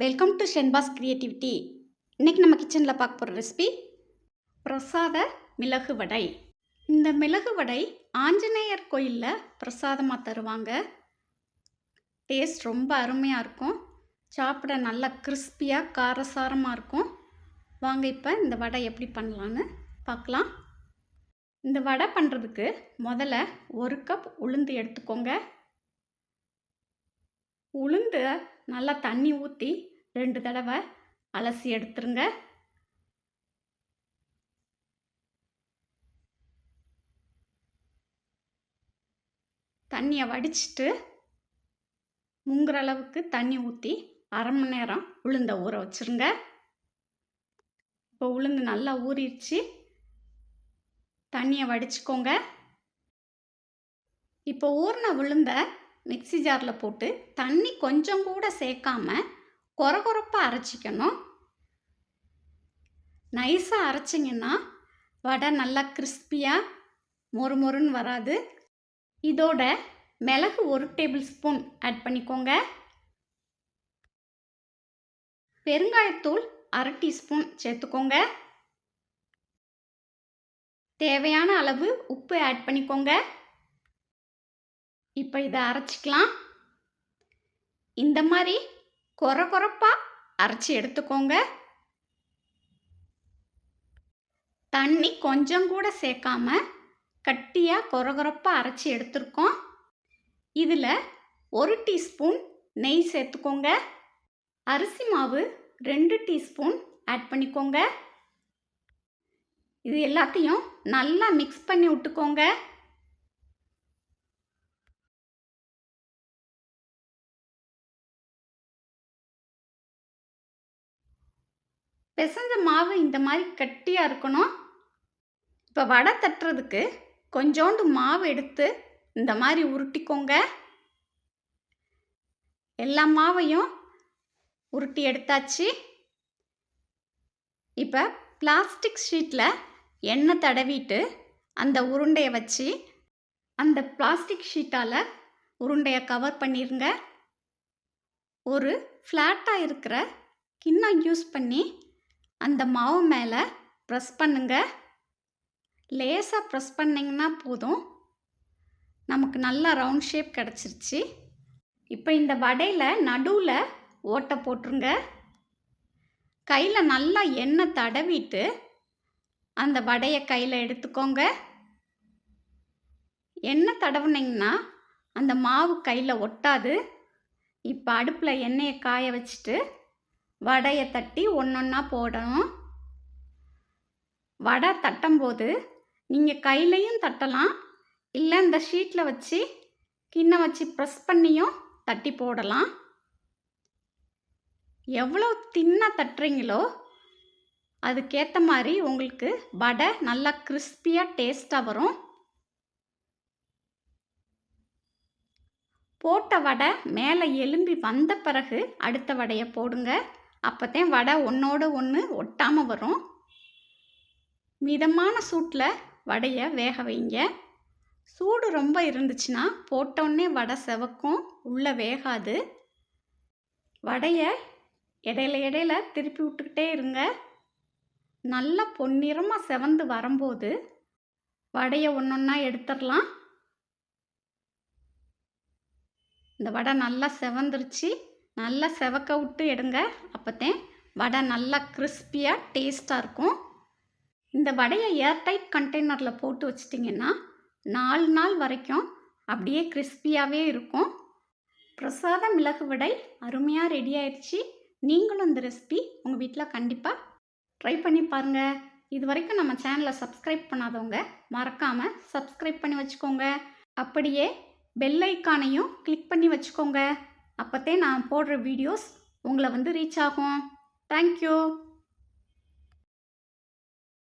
Welcome to Shenba's creativity இன்றைக்கி நம்ம கிச்சனில் பார்க்க போகிற ரெசிபி பிரசாத மிளகு வடை. இந்த மிளகு வடை ஆஞ்சநேயர் கோயிலில் பிரசாதமாக தருவாங்க. டேஸ்ட் ரொம்ப அருமையாக இருக்கும். சாப்பிட நல்லா கிறிஸ்பியாக காரசாரமாக இருக்கும். வாங்க இப்போ இந்த வடை எப்படி பண்ணலான்னு பார்க்கலாம். இந்த வடை பண்ணுறதுக்கு முதல்ல ஒரு கப் உளுந்து எடுத்துக்கோங்க. உளுந்து நல்லா தண்ணி ஊற்றி ரெண்டு தடவை அலசி எடுத்துருங்க. தண்ணியை வடிச்சிட்டு முங்குற அளவுக்கு தண்ணி ஊற்றி அரை மணி நேரம் உளுந்த ஊற வச்சுருங்க. இப்போ உளுந்து நல்லா ஊறிடுச்சு. தண்ணியை வடிச்சுக்கோங்க. இப்போ ஊறின உளுந்த மிக்ஸி ஜாரில் போட்டு தண்ணி கொஞ்சம் கூட சேர்க்காம கொரகொரப்பாக அரைச்சிக்கணும். நைஸாக அரைச்சிங்கன்னா வடை நல்லா கிறிஸ்பியாக மொறு மொறுன்னு வராது. இதோட மிளகு ஒரு டேபிள் ஸ்பூன் ஆட் பண்ணிக்கோங்க. பெருங்காயத்தூள் அரை டீஸ்பூன் சேர்த்துக்கோங்க. தேவையான அளவு உப்பு ஆட் பண்ணிக்கோங்க. இப்போ இதை அரைச்சிக்கலாம். இந்த மாதிரி கொர கொரப்பாக அரைச்சி எடுத்துக்கோங்க. தண்ணி கொஞ்சம் கூட சேர்க்காம கட்டியாக கொரகொரப்பாக அரைச்சி எடுத்துருக்கோம். இதில் ஒரு டீஸ்பூன் நெய் சேர்த்துக்கோங்க. அரிசி மாவு ரெண்டு டீஸ்பூன் ஆட் பண்ணிக்கோங்க. இது எல்லாத்தையும் நல்லா மிக்ஸ் பண்ணி விட்டுக்கோங்க. பிசைஞ்ச மாவு இந்த மாதிரி கட்டியாக இருக்கணும். இப்போ வடை தட்டுறதுக்கு கொஞ்சோண்டு மாவு எடுத்து இந்த மாதிரி உருட்டிக்கோங்க. எல்லா மாவையும் உருட்டி எடுத்தாச்சு. இப்போ பிளாஸ்டிக் ஷீட்டில் எண்ணெய் தடவிட்டு அந்த உருண்டையை வச்சு அந்த பிளாஸ்டிக் ஷீட்டால் உருண்டையை கவர் பண்ணிடுங்க ஒரு ஃப்ளாட்டாக இருக்கிற கிண்ணம் யூஸ் பண்ணி அந்த மாவு மேலே ப்ரெஸ் பண்ணுங்க. லேசாக ப்ரெஸ் பண்ணிங்கன்னா போதும். நமக்கு நல்லா ரவுண்ட் ஷேப் கிடச்சிருச்சு. இப்போ இந்த வடையில் நடுவில் ஓட்டை போட்டுருங்க. கையில் நல்லா எண்ணெய் தடவிட்டு அந்த வடையை கையில் எடுத்துக்கோங்க. எண்ணெய் தடவுனீங்கன்னா அந்த மாவு கையில் ஒட்டாது. இப்போ அடுப்பில் எண்ணெயை காய வச்சுட்டு வடையை தட்டி ஒன்றொன்னா போடணும். வடை தட்டும்போது நீங்கள் கையிலையும் தட்டலாம். இல்லை இந்த ஷீட்டில் வச்சு கிண்ணம் வச்சு ப்ரெஸ் பண்ணியும் தட்டி போடலாம். எவ்வளோ தின்னாக தட்டுறீங்களோ அதுக்கேற்ற மாதிரி உங்களுக்கு வடை நல்லா கிறிஸ்பியாக டேஸ்ட்டாக வரும். போட்ட வடை மேலே எலும்பி வந்த பிறகு அடுத்த வடையை போடுங்க. அப்போத்தான் வடை ஒன்றோடு ஒன்று ஒட்டாமல் வரும். மிதமான சூட்டில் வடையை வேக வைங்க. சூடு ரொம்ப இருந்துச்சுன்னா போட்டோடனே வடை செவக்கும் உள்ளே வேகாது. வடையை இடையில இடையில திருப்பி விட்டுக்கிட்டே இருங்க. நல்லா பொன்னிறமாக செவந்து வரும்போது வடையை ஒன்று ஒன்றா எடுத்துடலாம். இந்த வடை நல்லா செவந்துருச்சு. நல்லா செவக்க விட்டு எடுங்க. அப்போத்தேன் வடை நல்லா கிறிஸ்பியாக டேஸ்ட்டாக இருக்கும். இந்த வடையை ஏர்டைட் கண்டெய்னரில் போட்டு வச்சிட்டிங்கன்னா நாலு நாள் வரைக்கும் அப்படியே கிறிஸ்பியாகவே இருக்கும். பிரசாத மிளகு வடை அருமையாக ரெடி ஆயிடுச்சு. நீங்களும் இந்த ரெசிபி உங்கள் வீட்டில் கண்டிப்பாக ட்ரை பண்ணி பாருங்கள் இது வரைக்கும் நம்ம சேனலை சப்ஸ்கிரைப் பண்ணாதவங்க மறக்காமல் சப்ஸ்கிரைப் பண்ணி வச்சுக்கோங்க. அப்படியே பெல் ஐக்கானையும் கிளிக் பண்ணி வச்சுக்கோங்க. அப்போத்தே நான் போடுற வீடியோஸ் உங்களை வந்து ரீச் ஆகும். தேங்க்யூ